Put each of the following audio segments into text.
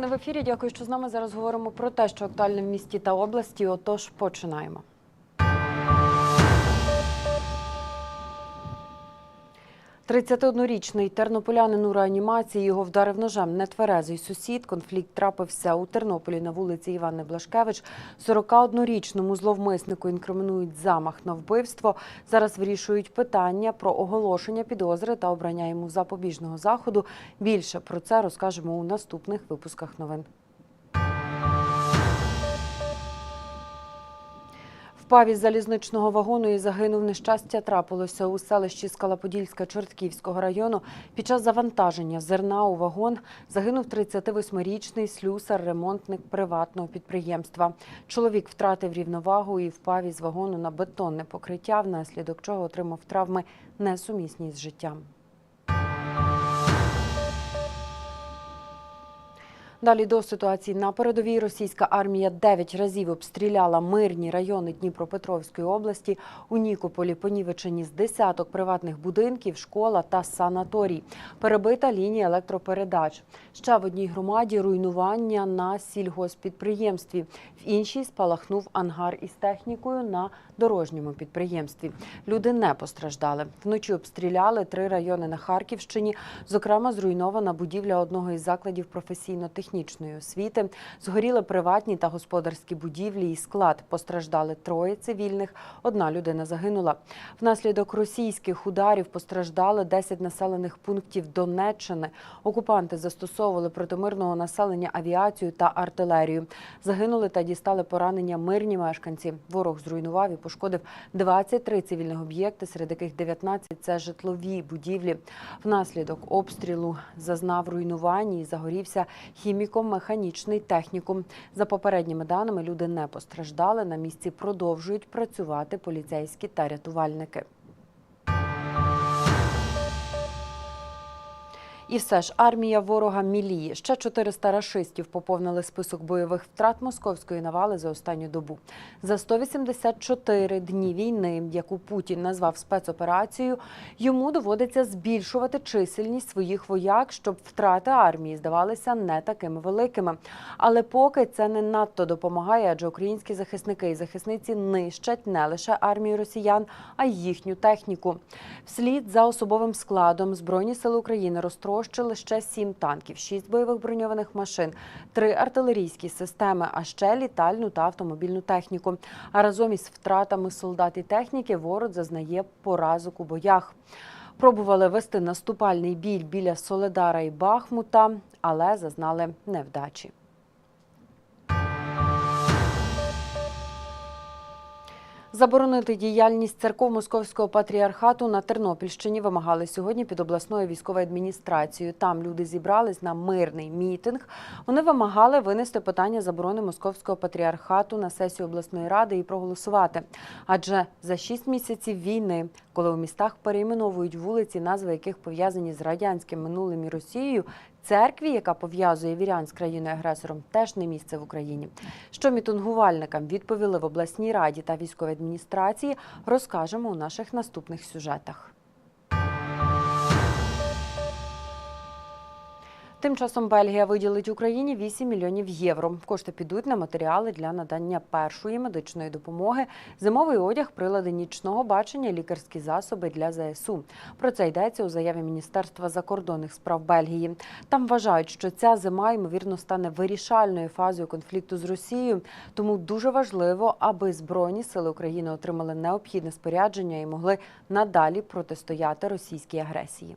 Новини в ефірі. Дякую, що з нами зараз говоримо про те, що актуальне в місті та області. Отож, починаємо. «31-річний тернополянин у реанімації його вдарив ножем нетверезий сусід. Конфлікт трапився у Тернополі на вулиці Івани Блашкевич. 41-річному зловмиснику інкримінують замах на вбивство. Зараз вирішують питання про оголошення підозри та обрання йому запобіжного заходу. Більше про це розкажемо у наступних випусках новин. Впав із залізничного вагону і загинув нещастя трапилося у селищі Скалаподільська Чортківського району. Під час завантаження зерна у вагон загинув 38-річний слюсар-ремонтник приватного підприємства. Чоловік втратив рівновагу і впав із вагону на бетонне покриття, внаслідок чого отримав травми несумісні з життям. Далі до ситуації на передовій російська армія 9 разів обстріляла мирні райони Дніпропетровської області. У Нікополі понівечені з десяток приватних будинків, школа та санаторій. Перебита лінія електропередач. Ще в одній громаді руйнування на сільгоспідприємстві. В іншій спалахнув ангар із технікою на дорожньому підприємстві. Люди не постраждали. Вночі обстріляли три райони на Харківщині. Зокрема, зруйнована будівля одного із закладів професійно-технічної освіти. Згоріли приватні та господарські будівлі і склад. Постраждали троє цивільних. Одна людина загинула. Внаслідок російських ударів постраждали 10 населених пунктів Донеччини. Окупанти застосовували проти мирного населення авіацію та артилерію. Загинули та дістали поранення мирні мешканці. Ворог зруйнував і пошкодив 23 цивільних об'єкти, серед яких 19 – це житлові будівлі. Внаслідок обстрілу зазнав руйнувань і загорівся хіміко-механічний технікум. За попередніми даними, люди не постраждали. На місці продовжують працювати поліцейські та рятувальники. І все ж армія ворога міліє. Ще 400 рашистів поповнили список бойових втрат московської навали за останню добу. За 184 дні війни, яку Путін назвав спецоперацією, йому доводиться збільшувати чисельність своїх вояк, щоб втрати армії здавалися не такими великими. Але поки це не надто допомагає, адже українські захисники і захисниці нищать не лише армію росіян, а й їхню техніку. Вслід за особовим складом Збройні сили України розтрощили ще сім танків, шість бойових броньованих машин, три артилерійські системи, а ще літальну та автомобільну техніку. А разом із втратами солдат і техніки ворог зазнає поразок у боях. Пробували вести наступальний біль біля Соледара і Бахмута, але зазнали невдачі. Заборонити діяльність церков Московського патріархату на Тернопільщині вимагали сьогодні під обласною військовою адміністрацією. Там люди зібрались на мирний мітинг. Вони вимагали винести питання заборони Московського патріархату на сесію обласної ради і проголосувати. Адже за шість місяців війни, коли у містах перейменовують вулиці, назви яких пов'язані з радянським минулим і Росією, Церкві, яка пов'язує вірян з країною-агресором, теж не місце в Україні. Що мітингувальникам відповіли в обласній раді та військовій розкажемо у наших наступних сюжетах. Тим часом Бельгія виділить Україні 8 мільйонів євро. Кошти підуть на матеріали для надання першої медичної допомоги, зимовий одяг, прилади нічного бачення, лікарські засоби для ЗСУ. Про це йдеться у заяві Міністерства закордонних справ Бельгії. Там вважають, що ця зима ймовірно стане вирішальною фазою конфлікту з Росією. Тому дуже важливо, аби збройні сили України отримали необхідне спорядження і могли надалі протистояти російській агресії.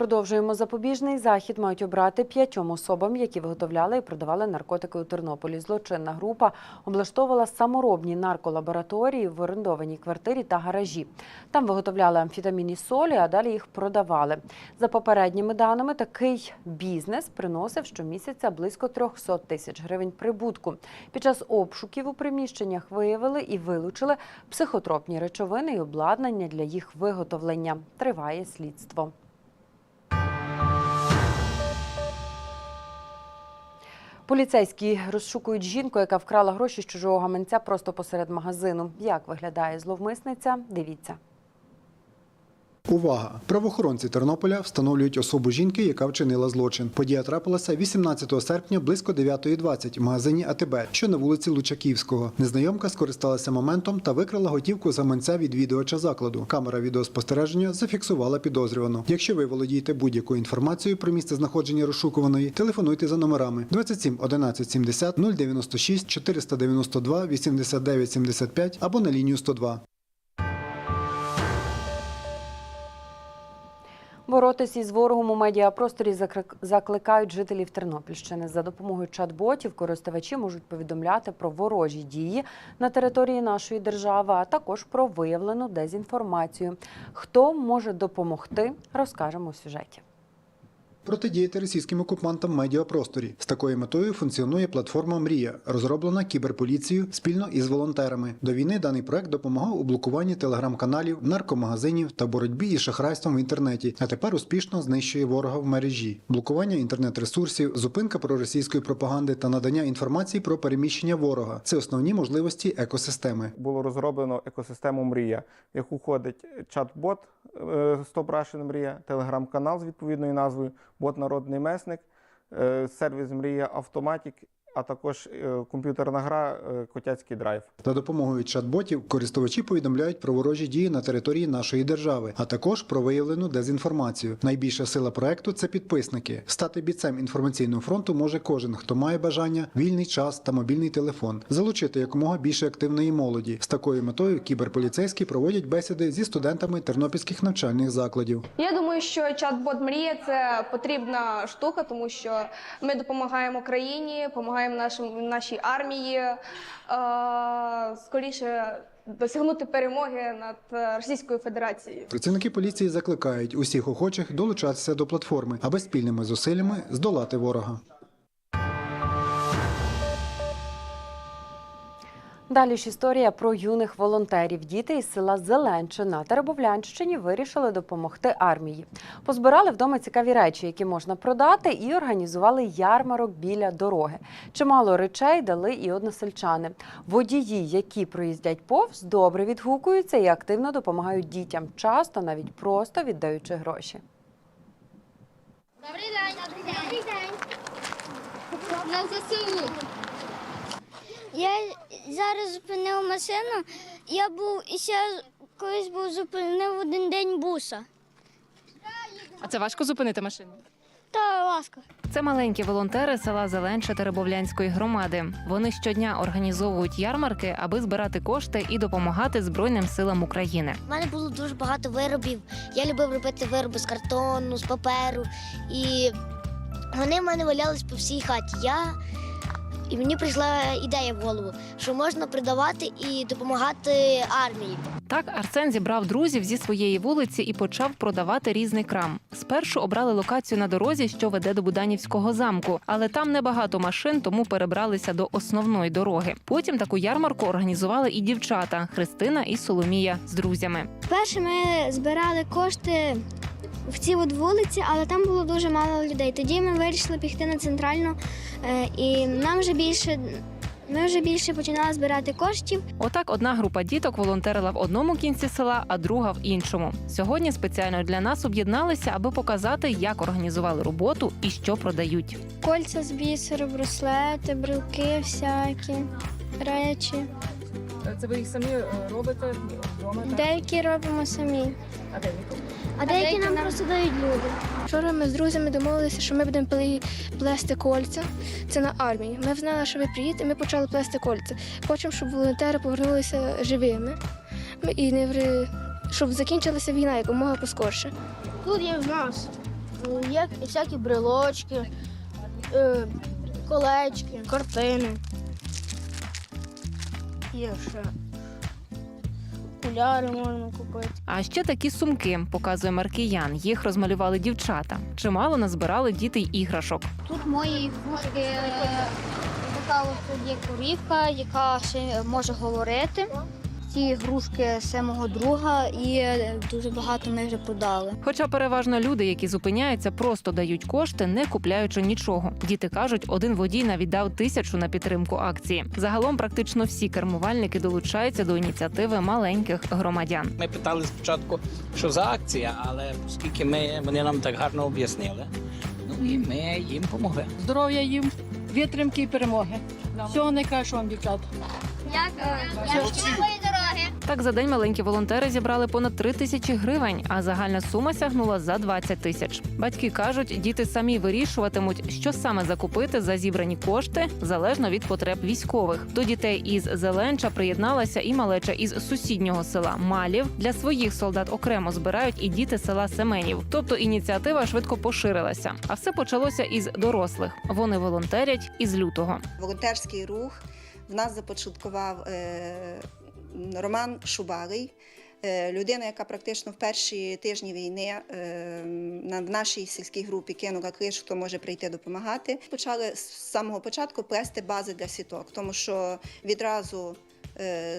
Продовжуємо запобіжний захід. Мають обрати п'ятьом особам, які виготовляли і продавали наркотики у Тернополі. Злочинна група облаштовувала саморобні нарколабораторії в орендованій квартирі та гаражі. Там виготовляли амфітамінні солі, а далі їх продавали. За попередніми даними, такий бізнес приносив щомісяця близько 300 тисяч гривень прибутку. Під час обшуків у приміщеннях виявили і вилучили психотропні речовини і обладнання для їх виготовлення. Триває слідство. Поліцейські розшукують жінку, яка вкрала гроші з чужого гаманця просто посеред магазину. Як виглядає зловмисниця? Дивіться. Увага! Правоохоронці Тернополя встановлюють особу жінки, яка вчинила злочин. Подія трапилася 18 серпня близько 9.20 в магазині АТБ, що на вулиці Лучаківського. Незнайомка скористалася моментом та викрала готівку гаманця від відвідувача закладу. Камера відеоспостереження зафіксувала підозрювану. Якщо ви володієте будь-якою інформацією про місце знаходження розшукуваної, телефонуйте за номерами 27 11 70 096 492 89 75 або на лінію 102. Боротись із ворогом у медіапросторі закликають жителів Тернопільщини. За допомогою чат-ботів користувачі можуть повідомляти про ворожі дії на території нашої держави, а також про виявлену дезінформацію. Хто може допомогти, розкажемо у сюжеті. Протидіяти російським окупантам в медіапросторі з такою метою функціонує платформа Мрія, розроблена кіберполіцією спільно із волонтерами. До війни даний проект допомагав у блокуванні телеграм-каналів, наркомагазинів та боротьбі із шахрайством в інтернеті. А тепер успішно знищує ворога в мережі. Блокування інтернет-ресурсів, зупинка проросійської пропаганди та надання інформації про переміщення ворога це основні можливості екосистеми. було розроблено екосистему Мрія, в яку входить чат-бот е, Stop Russian Мрія, телеграм-канал з відповідною назвою, бот Народний месник, е, сервіс Мрія Автоматік, а також е, комп'ютерна гра е, Котяцький драйв. За допомогою чат-ботів користувачі повідомляють про ворожі дії на території нашої держави, а також про виявлену дезінформацію. Найбільша сила проекту це підписники. Стати бійцем інформаційного фронту може кожен, хто має бажання, вільний час та мобільний телефон, залучити якомога більше активної молоді. З такою метою кіберполіцейські проводять бесіди зі студентами тернопільських навчальних закладів. Я думаю, що чат-бот Мрія це потрібна штука, тому що ми допомагаємо країні, допомагаємо нашим нашій армії е, скоріше досягнути перемоги над е, Російською Федерацією. Працівники поліції закликають усіх охочих долучатися до платформи, аби спільними зусиллями здолати ворога. Далі ж історія про юних волонтерів. Діти із села Зеленче на Теребовлянщині вирішили допомогти армії. Позбирали вдома цікаві речі, які можна продати, і організували ярмарок біля дороги. Чимало речей дали і односельчани. Водії, які проїздять повз, добре відгукуються і активно допомагають дітям, часто навіть просто віддаючи гроші. Добрий день. Добрий день. На ЗСУ. Я зараз зупинив машину. Я був і ще колись був зупинив один день буса. А це важко зупинити машину? Та ласка. Це маленькі волонтери села Зеленша Теребовлянської громади. Вони щодня організовують ярмарки, аби збирати кошти і допомагати Збройним силам України. У мене було дуже багато виробів. Я любив робити вироби з картону, з паперу. І вони в мене валялись по всій хаті. Я... І мені прийшла ідея в голову, що можна продавати і допомагати армії. Так Арсен зібрав друзів зі своєї вулиці і почав продавати різний крам. Спершу обрали локацію на дорозі, що веде до Буданівського замку, але там небагато машин, тому перебралися до основної дороги. Потім таку ярмарку організували і дівчата Христина і Соломія з друзями. Перше ми збирали кошти в цій от вулиці, але там було дуже мало людей. Тоді ми вирішили піти на центральну, е, і нам вже більше. Ми вже більше починали збирати коштів. Отак одна група діток волонтерила в одному кінці села, а друга в іншому. Сьогодні спеціально для нас об'єдналися, аби показати, як організували роботу і що продають. Кольця з бісеру, браслети, брелки всякі речі. Це ви їх самі робите вдома? Деякі робимо самі. А де А деякі нам просто дають люди. Вчора ми з друзями домовилися, що ми будемо плести кольця. Це на армії. Ми знали, що ви приїдете, і ми почали плести кольця. Хочемо, щоб волонтери повернулися живими і не ври- щоб закінчилася війна якомога поскорше. Тут є в нас е, є всякі брелочки, е, колечки, картини. Є ще окуляри можна купити. А ще такі сумки показує Маркіян. Їх розмалювали дівчата. Чимало назбирали діти й іграшок. Тут мої ігрушки така от є корівка, яка ще може говорити. Ці ігрушки з мого друга, і дуже багато ми вже продали. Хоча переважно люди, які зупиняються, просто дають кошти, не купляючи нічого. Діти кажуть, один водій навіть дав тисячу на підтримку акції. Загалом практично всі кермувальники долучаються до ініціативи маленьких громадян. Ми питали спочатку, що за акція, але оскільки ми, вони нам так гарно об'яснили, ну і ми їм допомогли. Здоров'я їм, витримки і перемоги. Всього найкращого вам, дівчата. Так за день маленькі волонтери зібрали понад 3 тисячі гривень, а загальна сума сягнула за 20 тисяч. Батьки кажуть, діти самі вирішуватимуть, що саме закупити за зібрані кошти залежно від потреб військових. До дітей із Зеленча приєдналася і малеча із сусіднього села Малів. Для своїх солдат окремо збирають і діти села Семенів. Тобто ініціатива швидко поширилася. А все почалося із дорослих. Вони волонтерять із лютого. волонтерський рух в нас започаткував е, Роман Шубарий, е, людина, яка практично в перші тижні війни е, в нашій сільській групі кинула клич, хто може прийти допомагати. Почали з самого початку плести бази для сіток, тому що відразу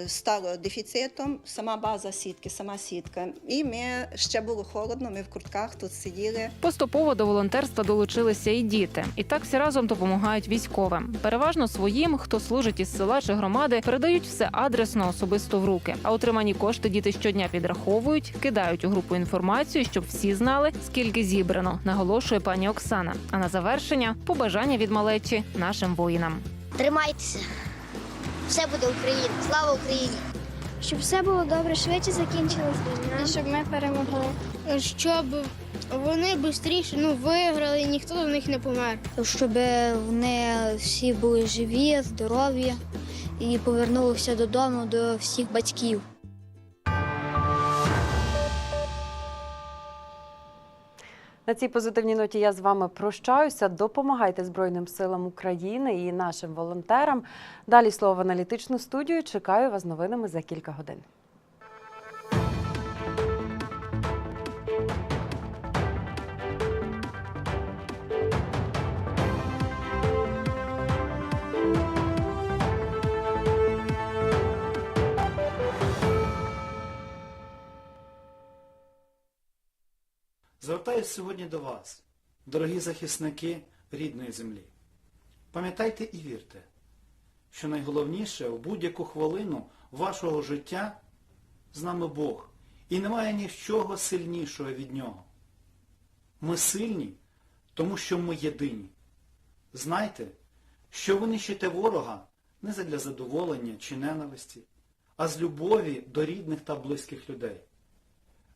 стало дефіцитом сама база сітки, сама сітка. І ми ще було холодно, ми в куртках тут сиділи. Поступово до волонтерства долучилися і діти, і так всі разом допомагають військовим. Переважно своїм, хто служить із села чи громади, передають все адресно особисто в руки. А отримані кошти діти щодня підраховують, кидають у групу інформацію, щоб всі знали, скільки зібрано. Наголошує пані Оксана. А на завершення побажання від малечі нашим воїнам. Тримайтеся. Все буде Україна. Слава Україні! Щоб все було добре, швидше закінчилась війна. І щоб ми перемогли. Щоб вони швидше ну, виграли, і ніхто до них не помер. Щоб вони всі були живі, здорові і повернулися додому до всіх батьків. На цій позитивній ноті я з вами прощаюся. Допомагайте Збройним силам України і нашим волонтерам. Далі слово в аналітичну студію. Чекаю вас новинами за кілька годин. Звертаюся сьогодні до вас, дорогі захисники рідної землі. Пам'ятайте і вірте, що найголовніше в будь-яку хвилину вашого життя з нами Бог, і немає нічого сильнішого від Нього. Ми сильні, тому що ми єдині. Знайте, що ви нищите ворога не задля задоволення чи ненависті, а з любові до рідних та близьких людей.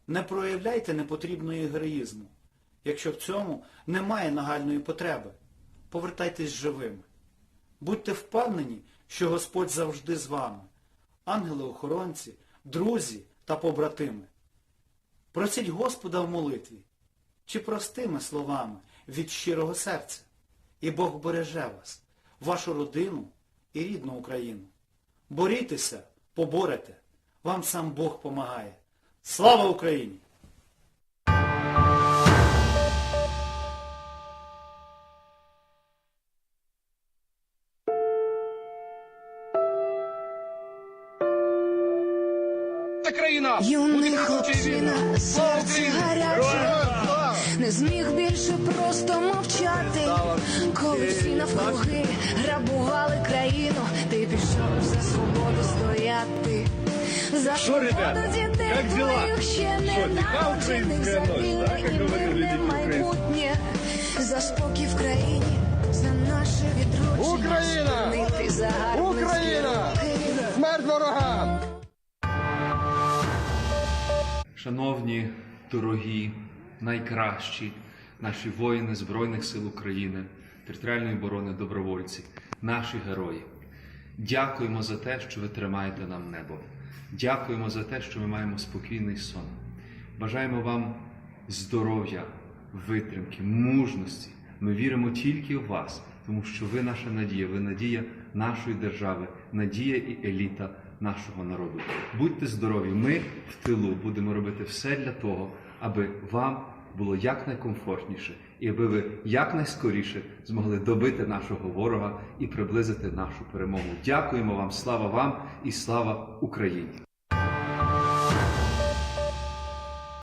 Не проявляйте непотрібного егоїзму, якщо в цьому немає нагальної потреби. Повертайтесь живими. Будьте впевнені, що Господь завжди з вами, ангели-охоронці, друзі та побратими. Просіть Господа в молитві чи простими словами від щирого серця, і Бог береже вас, вашу родину і рідну Україну. Борітеся, поборете, вам сам Бог помагає. Слава Україні! Юний хлопчина, серце гаряче, не зміг більше просто мовчати. Коли всі навкруги грабували країну, ти пішов за свободу стояти. За свободу дітей твоїх ще не народжених, за вільне і мирне майбутнє, за спокій в країні, за наше відродження. Україна! Україна! Смерть ворогам! Шановні, дорогі, найкращі наші воїни Збройних сил України, територіальної оборони, добровольці, наші герої. Дякуємо за те, що ви тримаєте нам небо. Дякуємо за те, що ми маємо спокійний сон. Бажаємо вам здоров'я, витримки, мужності. Ми віримо тільки в вас, тому що ви наша надія, ви надія нашої держави, надія і еліта нашого народу. Будьте здорові! Ми в тилу будемо робити все для того, аби вам було якнайкомфортніше і аби ви якнайскоріше змогли добити нашого ворога і приблизити нашу перемогу. Дякуємо вам, слава вам і слава Україні!